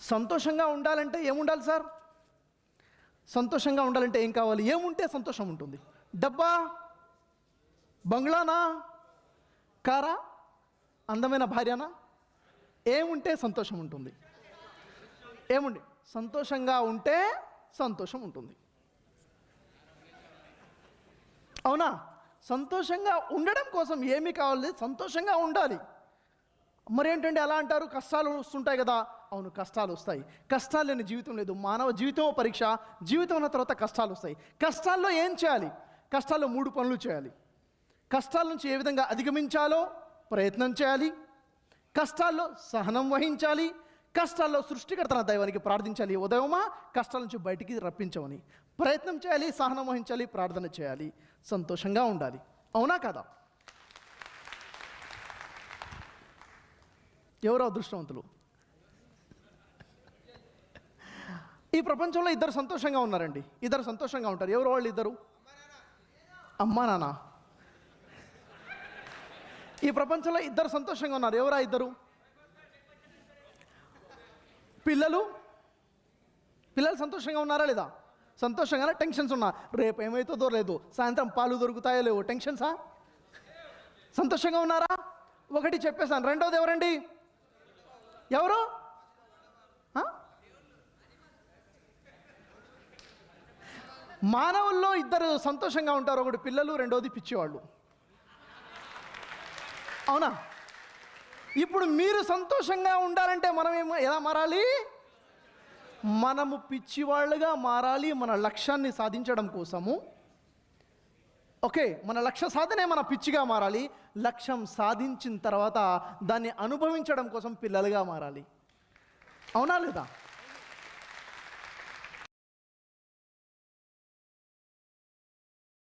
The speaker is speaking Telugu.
సంతోషంగా ఉండాలంటే ఏముండాలి సార్? సంతోషంగా ఉండాలంటే ఏం కావాలి? ఏముంటే సంతోషం ఉంటుంది. డబ్బా? బంగ్లానా? కారా? అందమైన భార్యనా? ఏముంటే సంతోషం ఉంటుంది. ఏముండి సంతోషంగా ఉంటే సంతోషం ఉంటుంది. అవునా? సంతోషంగా ఉండడం కోసం ఏమి కావాలి? సంతోషంగా ఉండాలి. మరేంటండి అలా అంటారు? కష్టాలు వస్తుంటాయి కదా. అవును కష్టాలు వస్తాయి. కష్టాలు లేని జీవితం లేదు. మానవ జీవితం పరీక్ష జీవితం ఉన్న తర్వాత కష్టాలు వస్తాయి. కష్టాల్లో ఏం చేయాలి? కష్టాల్లో మూడు పనులు చేయాలి. కష్టాల నుంచి ఏ విధంగా అధిగమించాలో ప్రయత్నం చేయాలి. కష్టాల్లో సహనం వహించాలి. కష్టాల్లో సృష్టికర్తన దైవానికి ప్రార్థించాలి. ఉదయమా? కష్టాల నుంచి బయటికి రప్పించమని. ప్రయత్నం చేయాలి సహనం వహించాలి ప్రార్థన చేయాలి. సంతోషంగా ఉండాలి. అవునా కదా? ఎవరు అదృష్టవంతులు? ఈ ప్రపంచంలో ఇద్దరు సంతోషంగా ఉన్నారండి. ఇద్దరు సంతోషంగా ఉంటారు. ఎవరు వాళ్ళు ఇద్దరు? అమ్మా నాన్న. ఈ ప్రపంచంలో ఇద్దరు సంతోషంగా ఉన్నారు. ఎవరా ఇద్దరు? పిల్లలు? పిల్లలు సంతోషంగా ఉన్నారా లేదా? సంతోషంగానే టెన్షన్స్ ఉన్నా. రేపు ఏమవుతుందో లేదు సాయంత్రం పాలు దొరుకుతాయో లేవు టెన్షన్సా? సంతోషంగా ఉన్నారా? ఒకటి చెప్పేశాను. రెండోది ఎవరండి? ఎవరు? మానవుల్లో ఇద్దరు సంతోషంగా ఉంటారు. ఒకటి పిల్లలు రెండోది పిచ్చివాళ్ళు. అవునా? ఇప్పుడు మీరు సంతోషంగా ఉండాలంటే మనం ఏమో ఎలా మారాలి? మనము పిచ్చివాళ్ళుగా మారాలి మన లక్ష్యాన్ని సాధించడం కోసము. ఓకే మన లక్ష్య సాధనే మన పిచ్చిగా మారాలి. లక్ష్యం సాధించిన తర్వాత దాన్ని అనుభవించడం కోసం పిల్లలుగా మారాలి. అవునా లేదా?